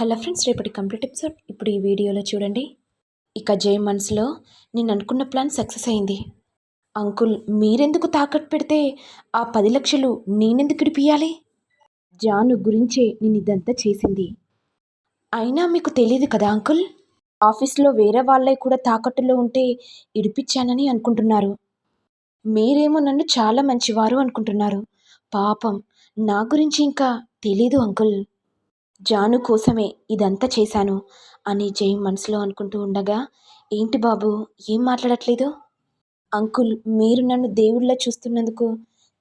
Hello friends రేపటి complete episode. ఇప్పుడు ఈ వీడియోలో చూడండి. ఇక జై మనసులో నేను అనుకున్న ప్లాన్ సక్సెస్ అయింది. అంకుల్ మీరెందుకు తాకట్టు పెడితే ఆ పది లక్షలు నేనెందుకు ఇడిపియాలి జాను గురించే నేను ఇదంతా చేసింది. అయినా మీకు తెలియదు కదా అంకుల్? ఆఫీస్లో వేరే వాళ్ళే కూడా తాకట్టులో ఉంటే ఇడిపించానని అనుకుంటున్నారు. మీరేమో నన్ను చాలా మంచివారు అనుకుంటున్నారు. పాపం నా గురించి ఇంకా తెలీదు అంకుల్. జాను కోసమే ఇదంతా చేశాను అని జై మనసులో అనుకుంటూ ఉండగా ఏంటి బాబు ఏం మాట్లాడట్లేదు? అంకుల్ మీరు నన్ను దేవుళ్ళ చూస్తున్నందుకు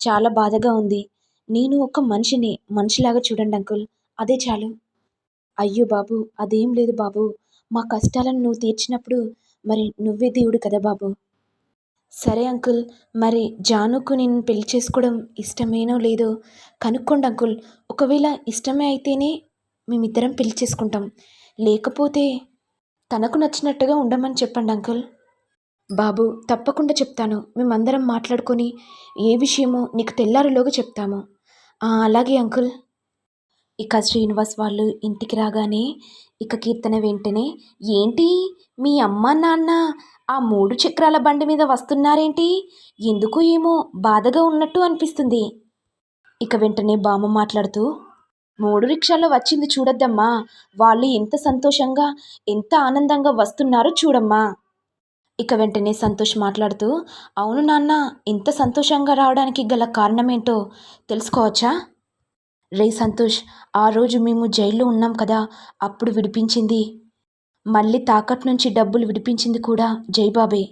చాలా బాధగా ఉంది. నేను ఒక మనిషిని మనిషిలాగా చూడండి అంకుల్. అదే చాలు. అయ్యో బాబు అదేం లేదు బాబు. మా కష్టాలను నువ్వు తీర్చినప్పుడు మరి నువ్వే దేవుడు కదా బాబు. సరే అంకుల్ మరి జానుకు నేను పెళ్ళి చేసుకోవడం ఇష్టమేనో లేదో కనుక్కోండి అంకుల్. ఒకవేళ ఇష్టమే అయితేనే మేమిద్దరం పెళ్ళి చేసుకుంటాం లేకపోతే తనకు నచ్చినట్టుగా ఉండమని చెప్పండి అంకుల్. బాబు తప్పకుండా చెప్తాను. మేమందరం మాట్లాడుకొని ఏ విషయమో నీకు తెల్లారిలోగా చెప్తాము. అలాగే అంకుల్. ఇక శ్రీనివాస్ వాళ్ళు ఇంటికి రాగానే ఇక కీర్తన వెంటనే ఏంటి? మీ అమ్మ నాన్న ఆ మూడు చక్రాల బండి మీద వస్తున్నారేంటి? ఎందుకు ఏమో బాధగా ఉన్నట్టు అనిపిస్తుంది. ఇక వెంటనే బామ్మ మాట్లాడుతూ మూడు రిక్షాలో వచ్చింది చూడొద్దమ్మా. వాళ్ళు ఎంత సంతోషంగా ఎంత ఆనందంగా వస్తున్నారో చూడమ్మా. ఇక వెంటనే సంతోష్ మాట్లాడుతూ అవును నాన్న ఇంత సంతోషంగా రావడానికి గల కారణమేంటో తెలుసుకోవచ్చా? రే సంతోష్ ఆ రోజు మేము జైల్లో ఉన్నాం కదా అప్పుడు విడిపించింది. మళ్ళీ తాకట్ నుంచి డబ్బులు విడిపించింది కూడా జైబాబే.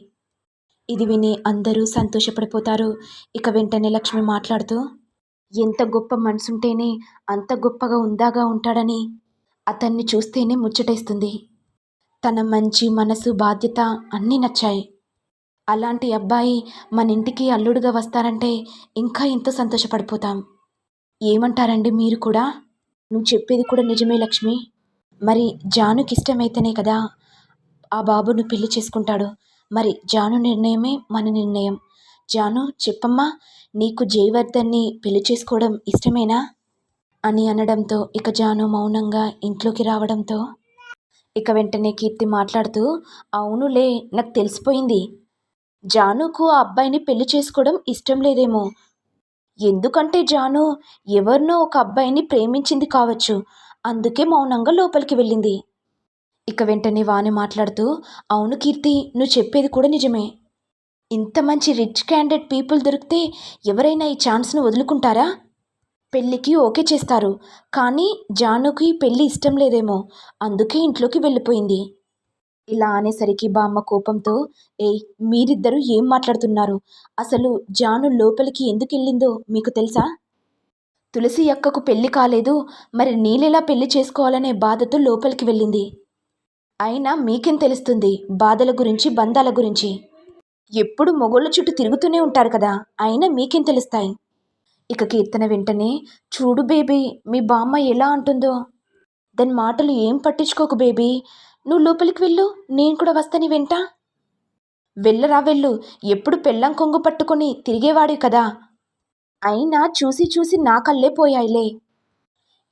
ఇది విని అందరూ సంతోషపడిపోతారు. ఇక వెంటనే లక్ష్మి మాట్లాడుతూ ఎంత గొప్ప మనసుంటేనే అంత గొప్పగా ఉందాగా ఉంటాడని అతన్ని చూస్తేనే ముచ్చటేస్తుంది. తన మంచి మనసు బాధ్యత అన్నీ నచ్చాయి. అలాంటి అబ్బాయి మన ఇంటికి అల్లుడుగా వస్తారంటే ఇంకా ఎంతో సంతోషపడిపోతాం. ఏమంటారండి మీరు కూడా? నువ్వు చెప్పేది కూడా నిజమే లక్ష్మి. మరి జానుకి ఇష్టమైతేనే కదా ఆ బాబును పెళ్ళి చేసుకుంటాడు. మరి జాను నిర్ణయమే మన నిర్ణయం. జాను చెప్పమ్మా నీకు జయవర్ధన్ని పెళ్ళి చేసుకోవడం ఇష్టమేనా? అని అనడంతో ఇక జాను మౌనంగా ఇంట్లోకి రావడంతో ఇక వెంటనే కీర్తి మాట్లాడుతూ అవునులే నాకు తెలిసిపోయింది. జానుకు ఆ అబ్బాయిని పెళ్ళి చేసుకోవడం ఇష్టం లేదేమో. ఎందుకంటే జాను ఎవరినో ఒక అబ్బాయిని ప్రేమించింది కావచ్చు. అందుకే మౌనంగా లోపలికి వెళ్ళింది. ఇక వెంటనే వాణి మాట్లాడుతూ అవును కీర్తి నువ్వు చెప్పేది కూడా నిజమే. ఇంత మంచి రిచ్ క్యాండిడేట్ పీపుల్ దొరికితే ఎవరైనా ఈ ఛాన్స్ను వదులుకుంటారా? పెళ్ళికి ఓకే చేస్తారు కానీ జానుకి పెళ్ళి ఇష్టం లేదేమో అందుకే ఇంట్లోకి వెళ్ళిపోయింది. ఇలా అనేసరికి బామ్మ కోపంతో ఏయ్ మీరిద్దరూ ఏం మాట్లాడుతున్నారు? అసలు జాను లోపలికి ఎందుకు వెళ్ళిందో మీకు తెలుసా? తులసి అక్కకు పెళ్ళి కాలేదు మరి నీళ్ళెలా పెళ్ళి చేసుకోవాలనే బాధతో లోపలికి వెళ్ళింది. అయినా మీకేం తెలుస్తుంది బాధల గురించి బంధాల గురించి? ఎప్పుడు మొగోళ్ళ చుట్టూ తిరుగుతూనే ఉంటారు కదా అయినా మీకేం తెలుస్తాయి? ఇక కీర్తన వెంటనే చూడు బేబీ మీ బామ్మ ఎలా అంటుందో. దాని మాటలు ఏం పట్టించుకోకు బేబీ. నువ్వు లోపలికి వెళ్ళు నేను కూడా వస్తాని వెంట. వెళ్ళరా వెళ్ళు ఎప్పుడు పెళ్ళం కొంగు పట్టుకొని తిరిగేవాడు కదా. అయినా చూసి చూసి నా కళ్ళే పోయాయిలే.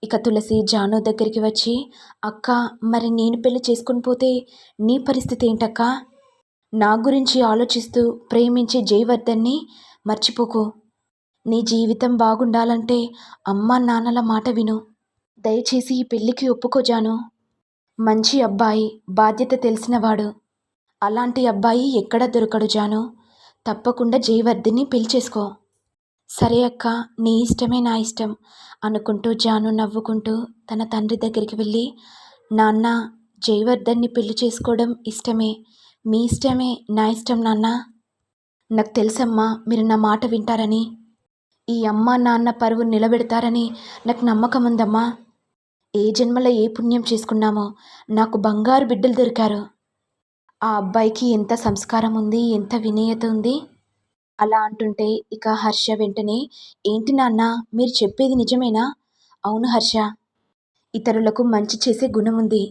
ఇక తులసి జాను దగ్గరికి వచ్చి అక్క మరి నేను పెళ్ళి చేసుకుని పోతే నీ పరిస్థితి ఏంటక్కా? నా గురించి ఆలోచిస్తూ ప్రేమించే జయవర్ధన్ని మర్చిపోకు. నీ జీవితం బాగుండాలంటే అమ్మ నాన్నల మాట విను. దయచేసి ఈ పెళ్ళికి ఒప్పుకోజాను మంచి అబ్బాయి బాధ్యత తెలిసినవాడు. అలాంటి అబ్బాయి ఎక్కడ దొరకడు జాను. తప్పకుండా జయవర్ధిని పెళ్ళి చేసుకో. సరే అక్క నీ ఇష్టమే నా ఇష్టం అనుకుంటూ జాను నవ్వుకుంటూ తన తండ్రి దగ్గరికి వెళ్ళి నాన్న జయవర్ధన్ని పెళ్ళి చేసుకోవడం ఇష్టమే. మీ ఇష్టమే నా ఇష్టం నాన్న. నాకు తెలుసమ్మా మీరు నా మాట వింటారని. ఈ అమ్మ నాన్న పరువు నిలబెడతారని నాకు నమ్మకం ఉందమ్మా. ఏ జన్మలో ఏ పుణ్యం చేసుకున్నామో నాకు బంగారు బిడ్డలు దొరికారు. ఆ అబ్బాయికి ఎంత సంస్కారం ఉంది ఎంత వినయత ఉంది? అలా అంటుంటే ఇక హర్ష వెంటనే ఏంటి నాన్న మీరు చెప్పేది నిజమేనా? అవును హర్ష. ఇతరులకు మంచి చేసే గుణం ఉంది.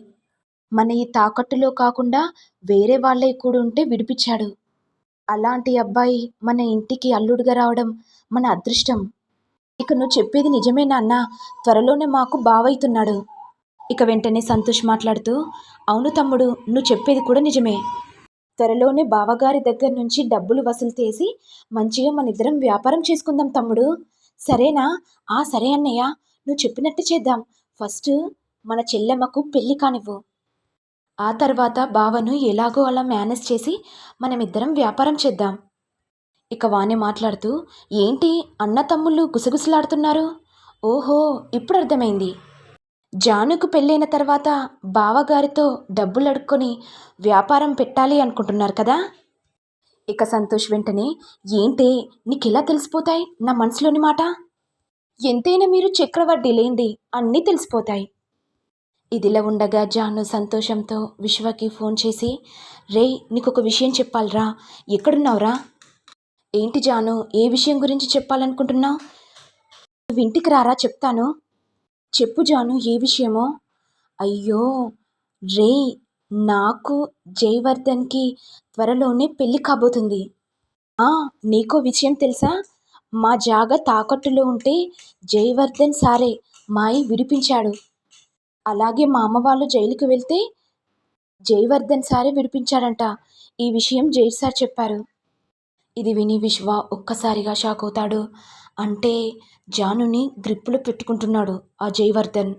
మన ఈ తాకట్టులో కాకుండా వేరే వాళ్ళే కూడా ఉంటే విడిపించాడు. అలాంటి అబ్బాయి మన ఇంటికి అల్లుడుగా రావడం మన అదృష్టం. ఇక నువ్వు చెప్పేది నిజమే నాన్న. త్వరలోనే మాకు బావైతున్నాడు. ఇక వెంటనే సంతోష్ మాట్లాడుతూ అవును తమ్ముడు నువ్వు చెప్పేది కూడా నిజమే. త్వరలోనే బావగారి దగ్గర నుంచి డబ్బులు వసూలు చేసి మంచిగా మన ఇద్దరం వ్యాపారం చేసుకుందాం తమ్ముడు. సరేనా? ఆ సరే అన్నయ్య. నువ్వు చెప్పినట్టు చేద్దాం. ఫస్ట్ మన చెల్లెమ్మకు పెళ్ళి కానివ్వు. ఆ తర్వాత బావను ఎలాగో అలా మేనేజ్ చేసి మనమిద్దరం వ్యాపారం చేద్దాం. ఇక వాణి మాట్లాడుతూ ఏంటి అన్న తమ్ముళ్ళు గుసగుసలాడుతున్నారు? ఓహో ఇప్పుడు అర్థమైంది. జానుకు పెళ్ళైన తర్వాత బావగారితో డబ్బులు అడుక్కొని వ్యాపారం పెట్టాలి అనుకుంటున్నారు కదా? ఇక సంతోష్ వెంటనే ఏంటి నీకెలా తెలిసిపోతాయి నా మనసులోని మాట? ఎంతైనా మీరు చక్రవడ్డీ లేండి అన్నీ తెలిసిపోతాయి. ఇదిలా ఉండగా జాను సంతోషంతో విశ్వకి ఫోన్ చేసి రే నీకు ఒక విషయం చెప్పాలరా. ఎక్కడున్నావురా? ఏంటి జాను ఏ విషయం గురించి చెప్పాలనుకుంటున్నావు? నువ్వు ఇంటికి రారా చెప్తాను. చెప్పు జాను ఏ విషయమో. అయ్యో రే నాకు జయవర్ధన్కి త్వరలోనే పెళ్ళి కాబోతుంది. ఆ నీకో విషయం తెలుసా? మా జాగ తాకట్టులో ఉంటే జయవర్ధన్ సారే మాయి విడిపించాడు. అలాగే మా అమ్మ వాళ్ళు జైలుకి వెళ్తే జయవర్ధన్ సారే విడిపించాడంట. ఈ విషయం జై సార్ చెప్పారు. ఇది విని విశ్వ ఒక్కసారిగా షాక్ అవుతాడు. అంటే జానుని గ్రిప్పులో పెట్టుకుంటున్నాడు ఆ జయవర్ధన్.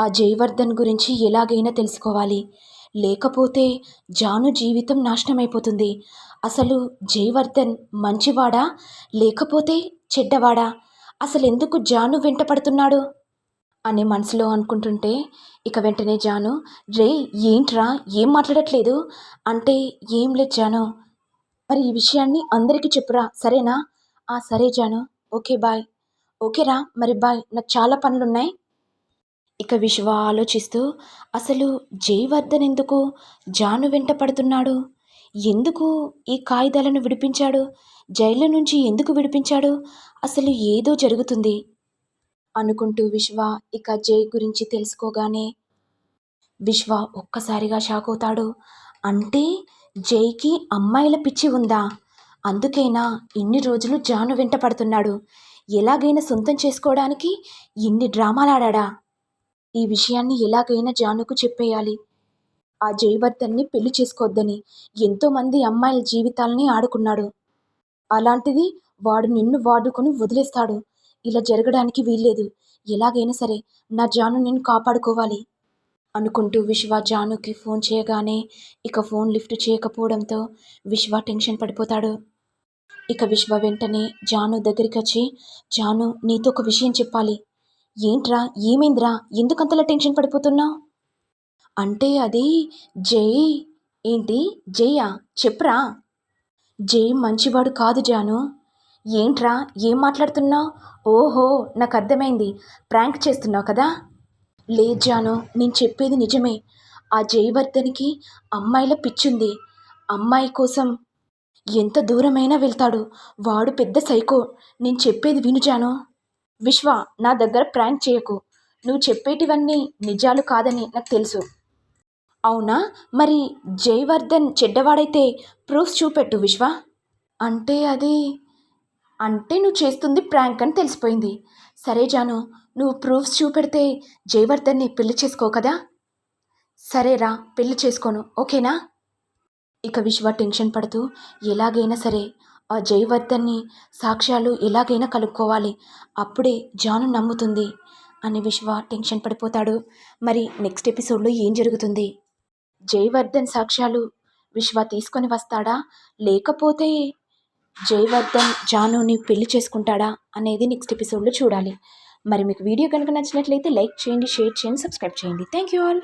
ఆ జయవర్ధన్ గురించి ఎలాగైనా తెలుసుకోవాలి. లేకపోతే జాను జీవితం నాశనమైపోతుంది. అసలు జయవర్ధన్ మంచివాడా? లేకపోతే చెడ్డవాడా? అసలు ఎందుకు జాను వెంట పడుతున్నాడు అని మనసులో అనుకుంటుంటే ఇక వెంటనే జాను రే ఏంట్రా? ఏం మాట్లాడట్లేదు? అంటే ఏం లేదు జాను. మరి ఈ విషయాన్ని అందరికీ చెప్పురా సరేనా? ఆ సరే జాను. Okay bye. ఓకేరా మరి బాయ్. నాకు చాలా పనులున్నాయి. ఇక విశ్వ ఆలోచిస్తూ అసలు జయవర్ధన్ ఎందుకు జాను వెంట పడుతున్నాడు? ఎందుకు ఈ కాగితాలను విడిపించాడు? జైలు నుంచి ఎందుకు విడిపించాడు? అసలు ఏదో జరుగుతుంది. అనుకుంటూ విశ్వ ఇక జై గురించి తెలుసుకోగానే విశ్వ ఒక్కసారిగా షాక్ అవుతాడు. అంటే జైకి అమ్మాయిల పిచ్చి ఉందా? అందుకైనా ఇన్ని రోజులు జాను వెంట పడుతున్నాడు. ఎలాగైనా సొంతం చేసుకోవడానికి ఇన్ని డ్రామాలాడా ఈ విషయాన్ని ఎలాగైనా జానుకు చెప్పేయాలి. ఆ జయవర్ధన్ని పెళ్ళి చేసుకోవద్దని ఎంతోమంది అమ్మాయిల జీవితాలని ఆడుకున్నాడు. అలాంటిది వాడు నిన్ను వాడుకొని వదిలేస్తాడు. ఇలా జరగడానికి వీల్లేదు. ఎలాగైనా సరే నా జాను నేను కాపాడుకోవాలి అనుకుంటూ విశ్వ జానుకి ఫోన్ చేయగానే ఇక ఫోన్ లిఫ్ట్ చేయకపోవడంతో విశ్వ టెన్షన్ పడిపోతాడు. ఇక విశ్వ వెంటనే జాను దగ్గరికి వచ్చి జాను నీతో ఒక విషయం చెప్పాలి. ఏంట్రా? ఏమైందిరా? ఎందుకంతలా టెన్షన్ పడిపోతున్నావు అంటే అది జై ఏంటి? జయ? చెప్పురా? జై మంచివాడు కాదు జాను. ఏంట్రా? ఏం మాట్లాడుతున్నావు ఓహో నాకు అర్థమైంది ప్రాంక్ చేస్తున్నావు కదా? లేదు జాను నేను చెప్పేది నిజమే. ఆ జయవర్ధన్కి అమ్మాయిల పిచ్చుంది. అమ్మాయి కోసం ఎంత దూరమైనా వెళ్తాడు. వాడు పెద్ద సైకో. నేను చెప్పేది వినుజాను విశ్వ నా దగ్గర ప్రాంక్ చేయకు. నువ్వు చెప్పేటివన్నీ నిజాలు కాదని నాకు తెలుసు. అవునా? మరి జయవర్ధన్ చెడ్డవాడైతే ప్రూఫ్స్ చూపెట్టు విశ్వ. అంటే అది అంటే నువ్వు చేస్తుంది ప్రాంక్ అని తెలిసిపోయింది. సరే జాను నువ్వు ప్రూఫ్స్ చూపెడితే జయవర్ధన్ని పెళ్ళి చేసుకో కదా? సరేరా పెళ్ళి చేసుకోను ఓకేనా? ఇక విశ్వ టెన్షన్ పడుతూ ఎలాగైనా సరే ఆ జయవర్ధన్ని సాక్ష్యాలు ఎలాగైనా కలుపుకోవాలి అప్పుడే జాను నమ్ముతుంది అని విశ్వ టెన్షన్ పడిపోతాడు. మరి నెక్స్ట్ ఎపిసోడ్లో ఏం జరుగుతుంది? జయవర్ధన్ సాక్ష్యాలు విశ్వ తీసుకొని వస్తాడా? లేకపోతే జయవర్ధన్ జానుని పెళ్ళి చేసుకుంటాడా అనేది నెక్స్ట్ ఎపిసోడ్లో చూడాలి. మరి మీకు వీడియో కనుక నచ్చినట్లయితే లైక్ చేయండి షేర్ చేయండి సబ్స్క్రైబ్ చేయండి. Thank you all